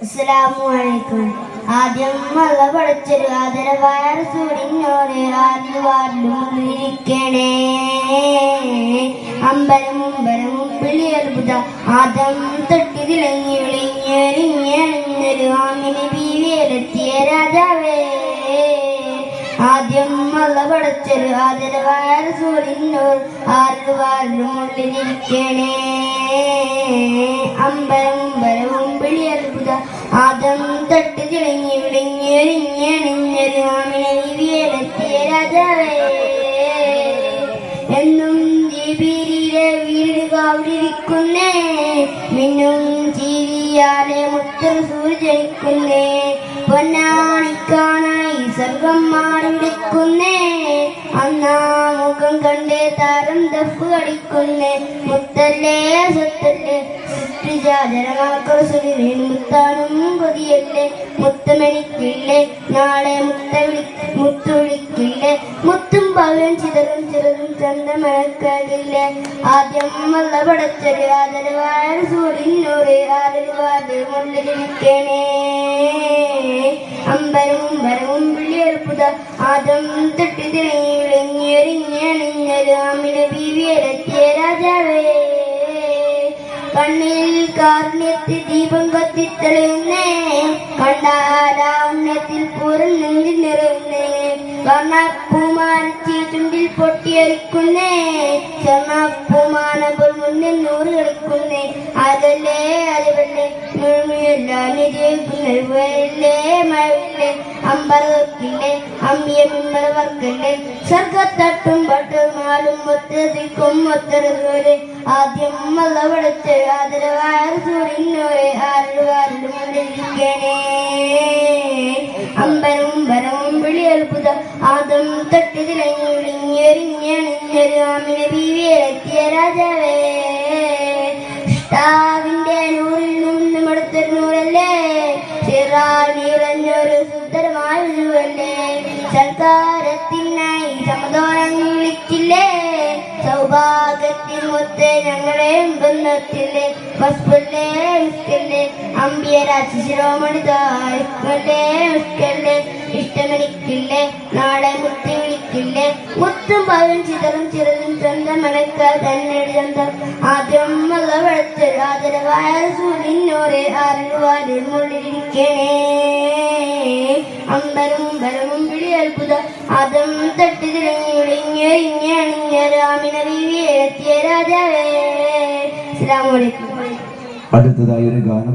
അസ്സലാമലൈക്കും ആദ്യം മള്ള പഠിച്ചൊരു ആദരവായ സൂര്യനോട് ആദ്യ വാർഡിലിരിക്കണേ അമ്പലം അമ്പലം മുമ്പിളി അത്ഭുത ആദം തൊട്ടി തിളങ്ങി വിളിഞ്ഞെറിഞ്ഞെറിഞ്ഞൊരു ആമിനി ബീവിയിലെത്തിയ രാജാവേ. ആദ്യം മള്ള പഠിച്ചൊരു ആദരവായ സൂര്യനോട് ആദ്യ വാർഡിലുള്ളിലിരിക്കണേ വീട് കാവിലിരിക്കുന്നേ മിന്നും ജീവിയാലെ മുത്തം സൂര്യനിക്കുന്നേ പൊന്നാണിക്കാണായി സർവം മാറിവിടുക്കുന്നേ അന്നാ മുഖം കണ്ടേ താരം ദഫ് കടിക്കുന്നേ മുത്തല്ലേ സ്വത്തല്ലേ. സുനിലിന് മുത്താനും കൊതിയല്ലേ. മുത്തമെനിക്കില്ലേ നാളെ മുത്ത മുത്തു വിളിക്കില്ലേ. മുത്തും പവൻ ചിതറും ചിറതും ചന്തമഴക്കലില്ലേ ആദ്യം വല്ല പടച്ചൊരു ആദരവായ സൂര്യനോട് ആദരവാതെ മുള്ളിലിരിക്കണേ. അമ്പരവും വരവും പിള്ളിയെടുപ്പുത ആദ്യം തൊട്ടി കണ്ണിൽ കാർണ്യത്തിൽ ദീപം കത്തിത്തെളിയുന്നേ. കണ്ടാലാണ്യത്തിൽ പൂരം നെഞ്ചിൽ നിറയുന്നേ. കണ്ണപ്പൂമാനച്ചി ചുണ്ടിൽ പൊട്ടിയരിക്കുന്നേ സ്വർണപ്പൂമാനപ്പോൾ മുന്നിൽ നൂറ് കളിക്കുന്നേ. അതല്ലേ അതുപോലെ അതുവല്ലേ മുഴുമിയല്ല നിജയിക്കുന്നേ മഴവില്ലേ? അമ്പറക്കില്ലേ അമ്മിയ മിമ്പറ വർക്കല്ലേ? സ്വർഗത്തട്ടും പട്ടുമാലും ഒത്തതിക്കും ഒത്തരപോലെ ആദ്യം വല്ല പഠിച്ച് ആദരവായ സൂര്യനോയെ ആരുടെ മുന്നിരിക്കണേ അമ്പരവും വരവും വിളിയൽപുത ആദം തട്ടി തിളങ്ങി അമ്മിനെ ബീവിയിലെത്തിയ രാജാവേ. ഇഷ്ടാവിന്റെ നൂറിൽ നിന്നും എടുത്തൊരു നൂറല്ലേ? നിറഞ്ഞൊരു സുന്ദരമായ സമതോരം വിളിച്ചില്ലേ? സൗഭാഗ്യത്തിൽ മൊത്തേ ഞങ്ങളെ ബന്ധത്തില്ലേ വസ്തുല്ലേ മിസ്കല്ലേ അമ്പിയ ചിതറും ചിറതും മണക്കാൽ മണക്ക തന്നെ ചന്തം ആദ്യം വല്ല വെളുത്ത് ആദരവായ സൂര്യനോരെ അറിവാരിൽ മുള്ളിരിക്കണേ അമ്പരവും ഭരവും പിടി അത്ഭുത ആദം തട്ടി തിരങ്ങി വിളിഞ്ഞൊരിഞ്ഞണിഞ്ഞ രാമിന ബീവിയെത്തിയ രാജാവേ. അലൈക്കും. അടുത്തതായി ഒരു ഗാനം